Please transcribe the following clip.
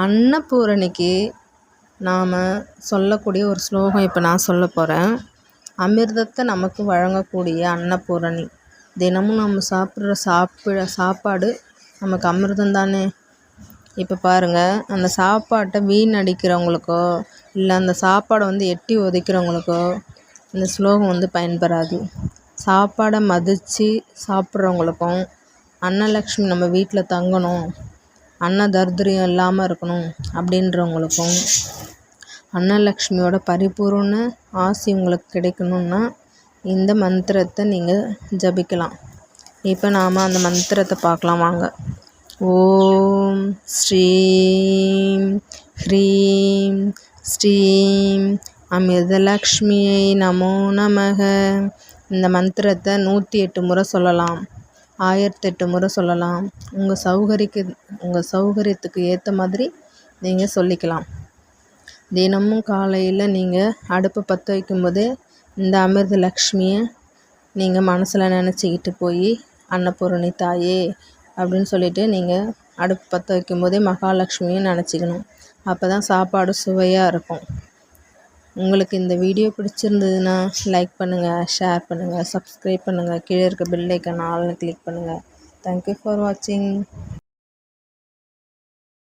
அன்னபூரணிக்கு நாம் சொல்லக்கூடிய ஒரு ஸ்லோகம் இப்போ நான் சொல்ல போகிறேன் அமிர்தத்தை நமக்கு வழங்கக்கூடிய அன்னபூரணி. தினமும் நம்ம சாப்பிட்ற சாப்பிட சாப்பாடு நமக்கு அமிர்தம் தானே? இப்போ பாருங்கள் அந்த சாப்பாட்டை வீண் அடிக்கிறவங்களுக்கோ இல்லை அந்த சாப்பாடை வந்து எட்டி உதைக்கிறவங்களுக்கோ இந்த ஸ்லோகம் வந்து பயன்பெறாது. சாப்பாடை மதித்து சாப்பிட்றவங்களுக்கும் அன்னலக்ஷ்மி நம்ம வீட்டில் தங்கணும். அன்ன தரித்திரியம் இல்லாமல் இருக்கணும் அப்படின்றவங்களுக்கும் அன்னலக்ஷ்மியோட பரிபூர்ண ஆசி உங்களுக்கு கிடைக்கணும்னா இந்த மந்திரத்தை நீங்கள் ஜபிக்கலாம். இப்போ நாம் அந்த மந்திரத்தை பார்க்கலாம் வாங்க. ஓம் ஸ்ரீம் ஹ்ரீம் ஸ்ரீம் அமிர்தலக்ஷ்மியை நமோ நமக. இந்த மந்திரத்தை நூற்றி எட்டு முறை சொல்லலாம். ஆயிரத்தெட்டு முறை சொல்லலாம். உங்கள் சௌகரிக்கு உங்கள் சௌகரியத்துக்கு ஏற்ற மாதிரி நீங்கள் சொல்லிக்கலாம். தினமும் காலையில் நீங்கள் அடுப்பை பற்ற வைக்கும்போதே இந்த அமிர்த லக்ஷ்மியை நீங்கள் மனசில் நினச்சிக்கிட்டு போய் அன்னபூரணி தாயே அப்படின்னு சொல்லிவிட்டு நீங்கள் அடுப்பு பற்ற வைக்கும்போதே மகாலட்சுமியும் நினச்சிக்கணும். அப்போ தான் சாப்பாடு சுவையாக இருக்கும். உங்களுக்கு இந்த வீடியோ பிடிச்சிருந்ததுன்னா லைக் பண்ணுங்கள் ஷேர் பண்ணுங்கள் சப்ஸ்கிரைப் பண்ணுங்கள் கீழே இருக்க பெல் ஐக்கன் ஆல்னு கிளிக் பண்ணுங்கள் தேங்க்யூ ஃபார் வாட்சிங்